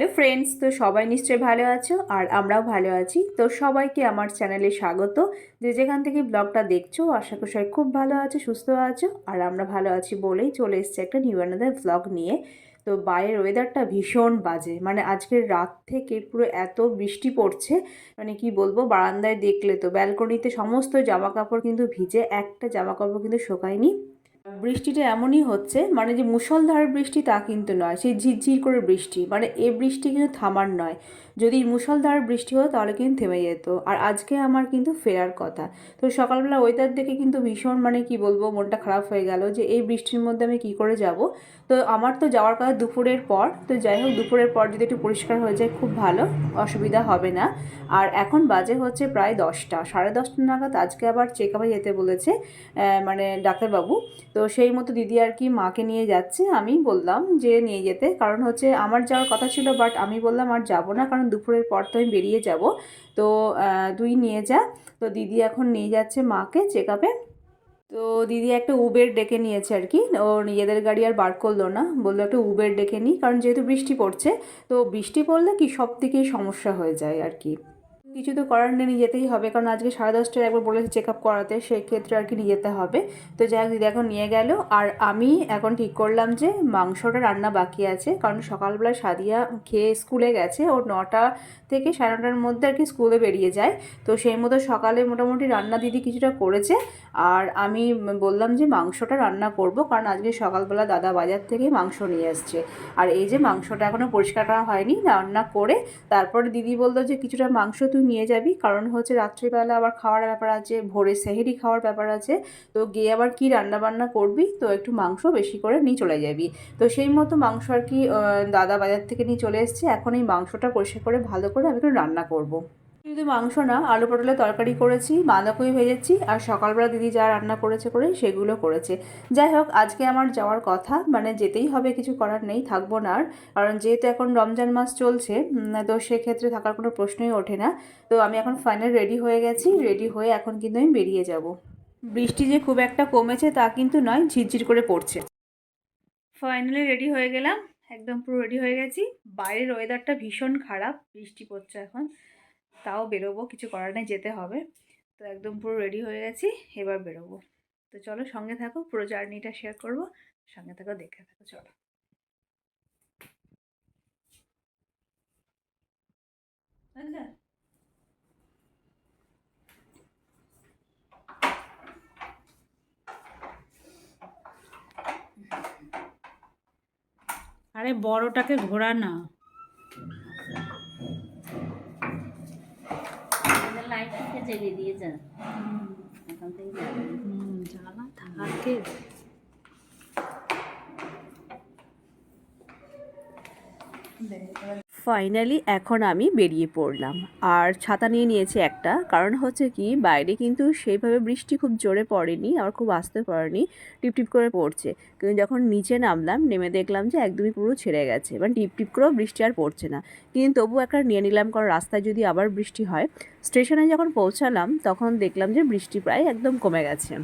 Hello friends তো সবাই নিশ্চয়ই ভালো আছো আর আমরাও ভালো আছি। তো সবাইকে আমার চ্যানেলে স্বাগত। যে যেখান থেকে ব্লগটা দেখছ, আশা করি সবাই খুব ভালো আছো, সুস্থ আছো আর আমরা ভালো আছি বলেই চলে এসছে একটা নিউ আনাদার ব্লগ নিয়ে। তো বাইরের ওয়েদারটা ভীষণ বাজে। মানে আজকের রাত থেকে পুরো এত বৃষ্টি পড়ছে মানে কি বলব, বারান্দায় দেখলে তো ব্যালকনিতে সমস্ত জামা কাপড় কিন্তু ভিজে, একটা জামা কাপড় কিন্তু শোকায়নি। বৃষ্টিটা এমনই হচ্ছে মানে যে মুষলধার বৃষ্টি তা কিন্তু নয়, সেই ঝিরঝির করে বৃষ্টি মানে এ বৃষ্টি কিন্তু থামার নয়। যদি মুষলধার বৃষ্টি হতো তাহলে কিন্তু থেমে যেত। আর আজকে আমার কিন্তু ফেরার কথা। তো সকালবেলা ওয়েদার দেখে কিন্তু ভীষণ মানে কি বলব, মনটা খারাপ হয়ে গেল যে এই বৃষ্টির মধ্যে আমি কি করে যাব। তো আমার তো যাওয়ার কথা দুপুরের পর। তো যাই হোক, দুপুরের পর যদি একটু পরিষ্কার হয়ে যায় খুব ভালো, অসুবিধা হবে না। আর এখন বাজে হচ্ছে প্রায় দশটা, সাড়ে দশটা নাগাদ। আজকে আবার চেক আপে যেতে বলেছে মানে ডাক্তারবাবু। তো সেই মতো দিদি আর কি মাকে নিয়ে যাচ্ছে। আমি বললাম যে নিয়ে যেতে। কারণ হচ্ছে আমার যাওয়ার কথা ছিল বাট আমি বললাম আর যাব না। কারণ দুপুরের পর তো আমি বেরিয়ে যাব। তো তুই নিয়ে যা। তো দিদি এখন নিয়ে যাচ্ছে মাকে চেক আপে তো দিদি একটা উবের ডেকে নিয়েছে আর কি। ও নিজেদের গাড়ি আর বার করল না। বলল একটা উবের ডেকে নিই, কারণ যেহেতু বৃষ্টি পড়ছে, তো বৃষ্টি পড়লে কি সব থেকেই সমস্যা হয়ে যায় আর কি। কিছু তো করার নেই নিয়ে যেতেই হবে। কারণ আজকে সাড়ে দশটায় একবার বলেছে চেক আপ করাতে, সেক্ষেত্রে আর কি নিয়ে যেতে হবে। তো যাই হোক, দিদি এখন নিয়ে গেল। আর আমি এখন ঠিক করলাম যে মাংসটা রান্না বাকি আছে। কারণ সকালবেলা সাদিয়া খেয়ে স্কুলে গেছে। ওর নটা থেকে সাড়ে নটার মধ্যে আর কি স্কুলে বেরিয়ে যায়। তো সেই মতো সকালে মোটামুটি রান্না দিদি কিছুটা করেছে। আর আমি বললাম যে মাংসটা রান্না করব। কারণ আজকে সকালবেলা দাদা বাজার থেকে মাংস নিয়ে এসছে। আর এই যে মাংসটা এখনও পরিষ্কার করা হয়নি, রান্না করে তারপরে দিদি বলল যে কিছুটা মাংস তুই নিয়ে যাবি। কারণ হচ্ছে রাত্রিবেলা আবার খাওয়ার ব্যাপার আছে, ভোরে সেহেরি খাওয়ার ব্যাপার আছে। তো গিয়ে আবার কি রান্নাবান্না করবি? তো একটু মাংস বেশি করে নিয়ে চলে যাবি। তো সেই মতো মাংস আর কি দাদা বাজার থেকে নিয়ে চলে এসছে। এখন এই মাংসটা পরিষ্কার করে ভালো করে আমি একটু রান্না করব। কিন্তু মাংস না, আলু পটলের তরকারি করেছি, বাঁধাকপি ভেজেছি, আর সকালবেলা দিদি যা রান্না করেছে করে, সেগুলো করেছে। যাই হোক, আজকে আমার যাওয়ার কথা মানে যেতেই হবে কিছু করার নেই, থাকব না আর। কারণ যেহেতু এখন রমজান মাস চলছে তো সেক্ষেত্রে থাকার কোনো প্রশ্নই ওঠে না। তো আমি এখন ফাইনাল রেডি হয়ে গেছি রেডি হয়ে এখন কিন্তু আমি বেরিয়ে যাব। বৃষ্টি যে খুব একটা কমেছে তা কিন্তু নয়, ঝিরঝির করে পড়ছে। ফাইনালি রেডি হয়ে গেলাম, একদম পুরো রেডি হয়ে গেছি। বাইরের ওয়েদারটা ভীষণ খারাপ, বৃষ্টি পড়ছে এখন। তাও বেরোবো, কিছু করার নেই, যেতে হবে। তো একদম পুরো রেডি হয়ে গেছি, এবার বেরোবো। তো চলো সঙ্গে থাকো, পুরো জার্নিটা শেয়ার করব, সঙ্গে থাকো দেখে থাকো, চলো। আচ্ছা। আরে বড়টাকে ঘোরা না। জ্বালিয়ে দিয়ে যান এখন থেকে জ্বালা থাকে ফাইনালি এখন আমি বেরিয়ে পড়লাম। আর ছাতা নিয়ে নিয়েছি একটা, কারণ হচ্ছে কি, বাইরে কিন্তু সেইভাবে বৃষ্টি খুব জোরে পড়েনি আর খুব আসতে পড়েনি টিপ টিপ করে পড়ছে। কিন্তু যখন নিচে নামলাম, নেমে দেখলাম যে একদমই পুরো ছেড়ে গেছে মানে টিপ টিপ করেও বৃষ্টি আর পড়ছে না। কিন্তু তবু একটা নিয়ে নিলাম, কারণ রাস্তায় যদি আবার বৃষ্টি হয়, স্টেশনে যখন পৌঁছালাম, তখন দেখলাম যে বৃষ্টি প্রায় একদম কমে গেছে।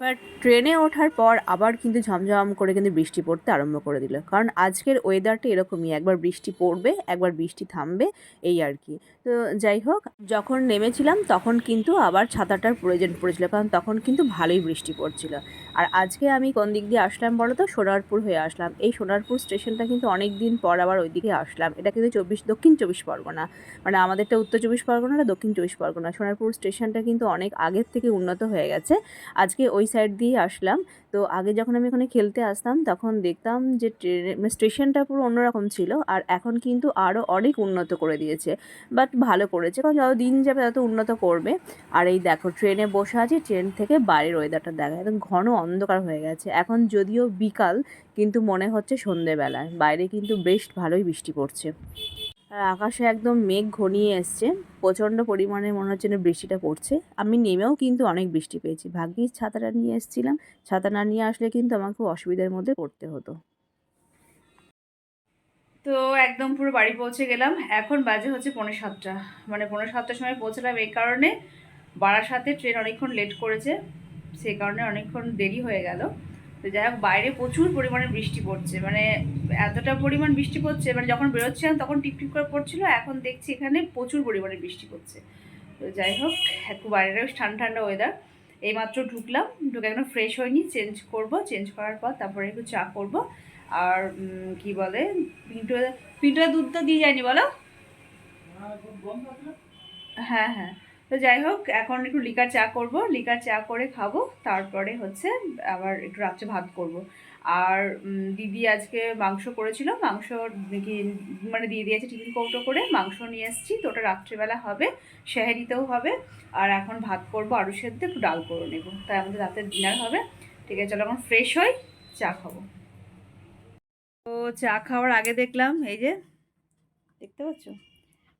বাট ট্রেনে ওঠার পর আবার কিন্তু ঝমঝম করে কিন্তু বৃষ্টি পড়তে আরম্ভ করে দিল। কারণ আজকের ওয়েদারটা এরকমই, একবার বৃষ্টি পড়বে, একবার বৃষ্টি থামবে, এই আর কি। তো যাই হোক, যখন নেমেছিলাম তখন কিন্তু আবার ছাতাটার প্রয়োজন পড়েছিল, কারণ তখন কিন্তু ভালোই বৃষ্টি পড়ছিল। আর আজকে আমি কোন দিক দিয়ে আসলাম বলো তো সোনারপুর হয়ে আসলাম। এই সোনারপুর স্টেশনটা কিন্তু অনেক দিন পর আবার ওইদিকে আসলাম। এটা কিন্তু চব্বিশ, দক্ষিণ চব্বিশ পরগনা। মানে আমাদেরটা উত্তর চব্বিশ পরগনা আর দক্ষিণ চব্বিশ পরগনা। সোনারপুর স্টেশনটা কিন্তু অনেক আগের থেকে উন্নত হয়ে গেছে। আজকে ওই সাইড দিয়ে আসলাম। তো আগে যখন আমি ওখানে খেলতে আসতাম, তখন দেখতাম যে ট্রেনে মানে স্টেশনটা পুরো অন্যরকম ছিল আর এখন কিন্তু আরও অনেক উন্নত করে দিয়েছে। বাট ভালো করেছে, কারণ যত দিন যাবে তত উন্নত করবে। আর এই দেখো, ট্রেনে বসে আছি, ট্রেন থেকে বাইরের ওয়েদারটা দেখা একদম ঘন অন্ধকার হয়ে গেছে। এখন যদিও বিকাল, কিন্তু মনে হচ্ছে সন্ধেবেলায় বাইরে কিন্তু বেশ ভালোই বৃষ্টি পড়ছে। আর আকাশে একদম মেঘ ঘনিয়ে এসছে। প্রচণ্ড পরিমাণে মনে হচ্ছে না বৃষ্টিটা পড়ছে। আমি নেমেও কিন্তু অনেক বৃষ্টি পেয়েছি। ভাগ্যিস ছাতাটা নিয়ে এসেছিলাম। ছাতা না নিয়ে আসলে কিন্তু আমাকে খুব অসুবিধার মধ্যে পড়তে হতো। তো একদম পুরো বাড়ি পৌঁছে গেলাম। এখন বাজে হচ্ছে পনেরো সাতটা। মানে পনেরো সাতটার সময় পৌঁছলাম। এই কারণে বারাসাতে ট্রেন অনেকক্ষণ লেট করেছে। সেই কারণে অনেকক্ষণ দেরি হয়ে গেল। তো যাই হোক, বাইরে প্রচুর পরিমাণে বৃষ্টি পড়ছে। মানে এতটা পরিমাণ বৃষ্টি পড়ছে মানে যখন বেরোচ্ছিলাম তখন টিপ টিপ করে পড়ছিল, এখন দেখছি এখানে প্রচুর পরিমাণে বৃষ্টি পড়ছে। তো যাই হোক, একটু বাইরেও ঠান্ডা ঠান্ডা ওয়েদার এইমাত্র ঢুকলাম, ঢুকে একদম ফ্রেশ হয়নি চেঞ্জ করব চেঞ্জ করার পর তারপরে একটু চা করব। আর কি বলে পিন্টু পিন্টুরা দুধ তো দিয়ে যায়নি, বলো? হ্যাঁ হ্যাঁ। তো যাই হোক, এখন একটু লিকার চা করব। লিকার চা করে খাব, তারপরে হচ্ছে আবার একটু রাত্রে ভাত করব। আর দিদি আজকে মাংস করেছিল, মাংস মানে দিয়ে দিয়েছে টিফিন কৌটো করে, মাংস নিয়ে এসেছি, তো ওটা রাত্রিবেলা হবে, সেহেরিতেও হবে। আর এখন ভাত করব, আলু সেদ্ধ, একটু ডাল করে নেব। তাই আমাদের রাতের ডিনার হবে। ঠিক আছে, চলো এখন ফ্রেশ হই, চা খাব। তো চা খাওয়ার আগে দেখলাম, এই যে, দেখতে পাচ্ছ?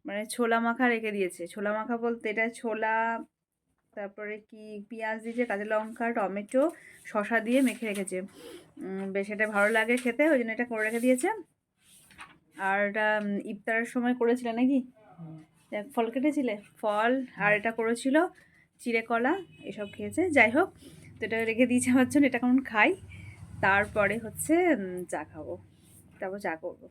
মানে ছোলা মাখা রেখে দিয়েছে। ছোলা মাখা বলতে এটা ছোলা তারপরে কি পেঁয়াজ দিয়েছে কাঁচা লঙ্কা টমেটো শশা দিয়ে মেখে রেখেছে। বেশ এটা ভালো লাগে খেতে ওই জন্য এটা করে রেখে দিয়েছে। আর এটা ইফতারের সময় করেছিলে নাকি? দেখ, ফল কেটেছিলে? ফল আর এটা করেছিল চিড়ে কলা এসব খেয়েছে। যাই হোক তো এটা রেখে দিয়েছে আমার জন্য এটা কেমন খাই? তারপরে হচ্ছে চা খাব। তারপর চা করব।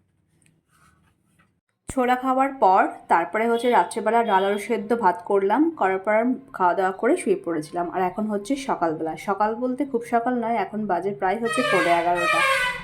ছোলা খাওয়ার পর তারপরে হচ্ছে রাত্রেবেলা ডাল আলু সেদ্ধ ভাত করলাম, করার পর খাওয়া দাওয়া করে শুয়ে পড়েছিলাম। আর এখন হচ্ছে সকালবেলা। সকাল বলতে খুব সকাল নয়, এখন বাজে প্রায় হচ্ছে পড়ে এগারোটা।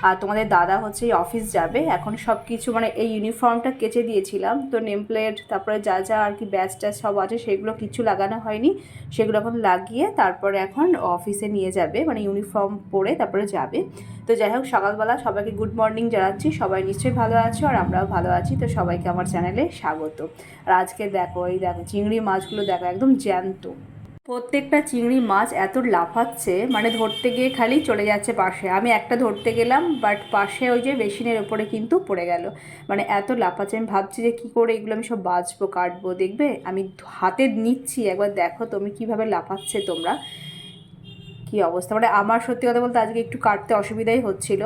আর তোমাদের দাদা হচ্ছে এই অফিস যাবে। এখন সব কিছু মানে এই ইউনিফর্মটা কেচে দিয়েছিলাম। তো নেম প্লেট তারপরে যা যা আর কি ব্যাচ ট্যাচ সব আছে, সেগুলো কিছু লাগানো হয়নি। সেগুলো এখন লাগিয়ে তারপরে এখন অফিসে নিয়ে যাবে। মানে ইউনিফর্ম পরে তারপরে যাবে। তো যাই হোক, সকালবেলা সবাইকে গুড মর্নিং জানাচ্ছি। সবাই নিশ্চয়ই ভালো আছো আর আমরাও ভালো আছি। তো সবাইকে আমার চ্যানেলে স্বাগত। আর আজকে দেখো, এই দেখো, চিংড়ি মাছগুলো দেখো, একদম জ্যান্ত। প্রত্যেকটা চিংড়ি মাছ এত লাফাচ্ছে মানে ধরতে গিয়ে খালি চলে যাচ্ছে পাশে। আমি একটা ধরতে গেলাম বাট পাশে ওই যে বেসিনের ওপরে কিন্তু পড়ে গেল। মানে এত লাফাচ্ছে, আমি ভাবছি যে কী করে এগুলো আমি সব বাঁচবো, কাটবো, দেখবে? আমি হাতে নিচ্ছি, একবার দেখো তুমি কীভাবে লাফাচ্ছে তোমরা। কি অবস্থা? মানে আমার সত্যি কথা বলতে আজকে একটু কাটতে অসুবিধাই হচ্ছিল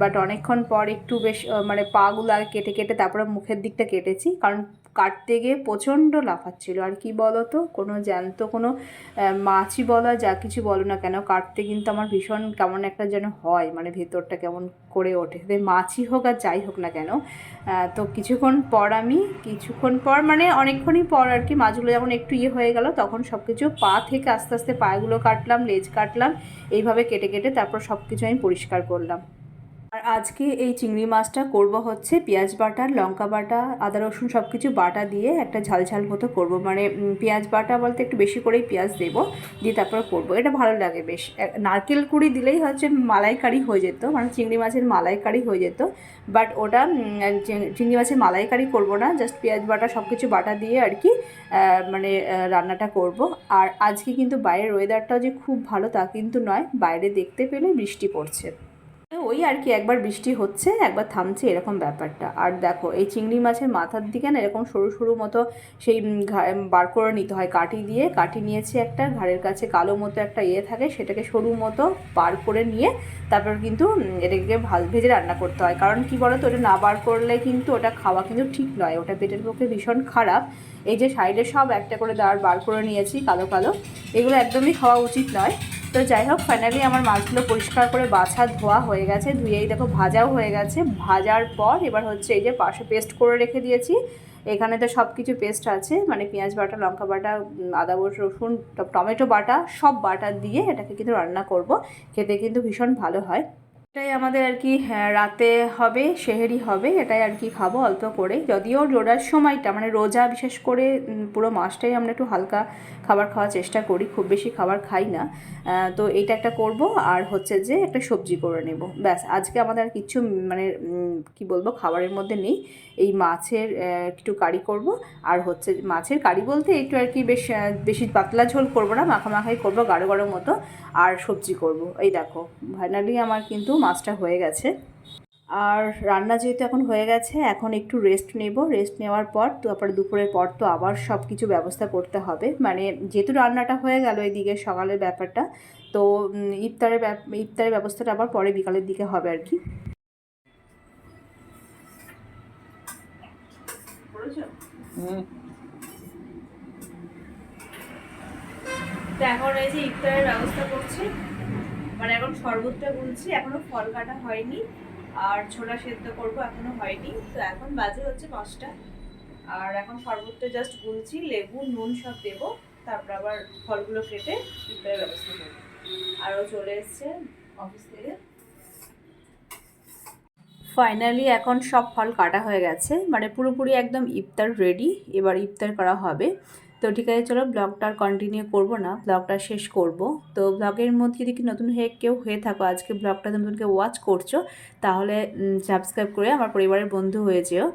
বাট অনেকক্ষণ পর একটু বেশ মানে পাগুলো আগে কেটে কেটে তারপরে মুখের দিকটা কেটেছি, কারণ কাটতে গিয়ে প্রচণ্ড লাফাচ্ছিল। আর কি বলো তো কোনো জ্যান্ত কোনো মাছই বলো, যা কিছু বলো না কেন, কাটতে কিন্তু আমার ভীষণ কেমন একটা যেন হয় মানে ভেতরটা কেমন করে ওঠে। মাছই হোক আর যাই হোক না কেন তো কিছুক্ষণ পর আমি, কিছুক্ষণ পর মানে অনেকক্ষণই পর আর কি মাছগুলো যখন একটু ইয়ে হয়ে গেল, তখন সব কিছু পা থেকে আস্তে আস্তে পায়েগুলো কাটলাম, লেজ কাটলাম, এইভাবে কেটে কেটে তারপর সব কিছু আমি পরিষ্কার করলাম। আজকে এই চিংড়ি মাছটা করব হচ্ছে পেঁয়াজ বাটা, লঙ্কা বাটা, আদা, রসুন সব কিছু বাটা দিয়ে একটা ঝাল ঝাল মতো করব। মানে পেঁয়াজ বাটা বলতে একটু বেশি করেই পেঁয়াজ দেবো, দিয়ে তারপরে করব। এটা ভালো লাগে বেশ। নারকেল কুড়ি দিলেই হচ্ছে মালাইকারি হয়ে যেত মানে চিংড়ি মাছের মালাইকারি হয়ে যেত। বাট ওটা চিংড়ি মাছের মালাইকারি করব না, জাস্ট পেঁয়াজ বাটা সব কিছু বাটা দিয়ে আর কি মানে রান্নাটা করব। আর আজকে কিন্তু বাইরের ওয়েদারটাও যে খুব ভালো তা কিন্তু নয়, বাইরে দেখতে পেলে বৃষ্টি পড়ছে। ওই আর কি একবার বৃষ্টি হচ্ছে, একবার থামছে এরকম ব্যাপারটা। আর দেখো, এই চিংড়ি মাছের মাথার দিকে না এরকম সরু সরু মতো সেই বার করে নিতে হয় কাঠি দিয়ে। কাঠি নিয়েছি একটা, ঘাড়ের কাছে কালো মতো একটা ইয়ে থাকে, সেটাকে সরু মতো বার করে নিয়ে তারপর কিন্তু এটাকে ভালো ভেজে রান্না করতে হয়। কারণ কি বলো তো ওটা না বার করলে কিন্তু ওটা খাওয়া কিন্তু ঠিক নয়, ওটা পেটের পক্ষে ভীষণ খারাপ। এই যে সাইডে সব একটা করে দাঁড় বার করে নিয়েছি, কালো কালো, এগুলো একদমই খাওয়া উচিত নয়। তো যাই হোক ফাইনালি আমার মাছগুলো পরিষ্কার করে বাছা ধোয়া হয়ে গেছে। ধুয়েই দেখো ভাজাও হয়ে গেছে। ভাজার পর এবার হচ্ছে এই যে পাশে পেস্ট করে রেখে দিয়েছি। এখানে তো সব কিছু পেস্ট আছে মানে পেঁয়াজ বাটা লঙ্কা বাটা আদা বস রসুন টমেটো বাটা সব বাটা দিয়ে এটাকে কিন্তু রান্না করব। খেতে কিন্তু ভীষণ ভালো হয়। এটাই আমাদের আর কি হ্যাঁ, রাতে হবে সেহেরি হবে এটাই আর কি খাব অল্প করে যদিও রোজার সময়টা মানে রোজা বিশেষ করে পুরো মাসটাই আমরা একটু হালকা খাবার খাওয়ার চেষ্টা করি, খুব বেশি খাবার খাই না। তো এইটা একটা করব, আর হচ্ছে যে একটা সবজি করে নেব। ব্যাস, আজকে আমাদের আর কিচ্ছু মানে কি বলব, খাবারের মধ্যে নেই। এই মাছের একটু কারি করব, আর হচ্ছে মাছের কারি বলতে একটু আর কি বেশ বেশি পাতলা ঝোল করব না, মাখামাখাই করব গাঢ় গাঢ় মতো, আর সবজি করব। এই দেখো ফাইনালি আমার কিন্তু মাছটা হয়ে গেছে। আর রান্না যেহেতু এখন হয়ে গেছে এখন একটু রেস্ট নেব। রেস্ট নেওয়ার পর তারপরে দুপুরের পর তো আবার সব কিছু ব্যবস্থা করতে হবে। মানে যেহেতু রান্নাটা হয়ে গেল এদিকে সকালের ব্যাপারটা তো ইফতারের ইফতারের ব্যবস্থাটা আবার পরে বিকালের দিকে হবে আর কি। তো এখন এই যে ইফতারের ব্যবস্থা করছি মানে এখন শরবতটা গুলছি এখনও ফল কাটা হয়নি। আর ছোলা সেদ্ধ করব, এখনও হয়নি। তো এখন বাজে হচ্ছে পাঁচটা। আর এখন শরবতটা জাস্ট গুলছি, লেবু, নুন সব দেবো। তারপর আবার ফলগুলো কেটে ইফতারের ব্যবস্থা করব। আরও চলে এসছে অফিস থেকে। ফাইনালি এখন সব ফল কাটা হয়ে গেছে। মানে পুরোপুরি একদম ইফতার রেডি এবার ইফতার করা হবে। তো ঠিক আছে, চলো ব্লগটা আর কন্টিনিউ করব না ব্লগটা শেষ করব। তো ব্লগের মধ্যে যদি কি নতুন হয়ে কেউ হয়ে থাকো, আজকে ব্লগটা নতুনকে ওয়াচ করছ, তাহলে সাবস্ক্রাইব করে আমার পরিবারের বন্ধু হয়ে যেও।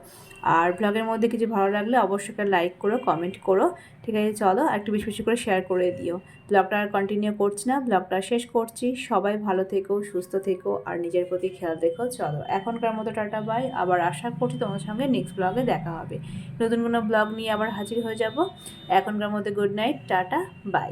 আর ব্লগের মধ্যে কিছু ভালো লাগলে অবশ্যই একটা লাইক করো কমেন্ট করো। ঠিক আছে, চলো আর একটু বেশি বেশি করে শেয়ার করে দিও। ব্লগটা আর কন্টিনিউ করছি না ব্লগটা শেষ করছি। সবাই ভালো থেকো, সুস্থ থেকো আর নিজের প্রতি খেয়াল দেখো চলো, এখনকার মতো টাটা বাই আবার আশা করছি তোমার সঙ্গে নেক্সট ব্লগে দেখা হবে। নতুন কোনো ব্লগ নিয়ে আবার হাজির হয়ে যাব। এখনকার মতো গুড নাইট টাটা বাই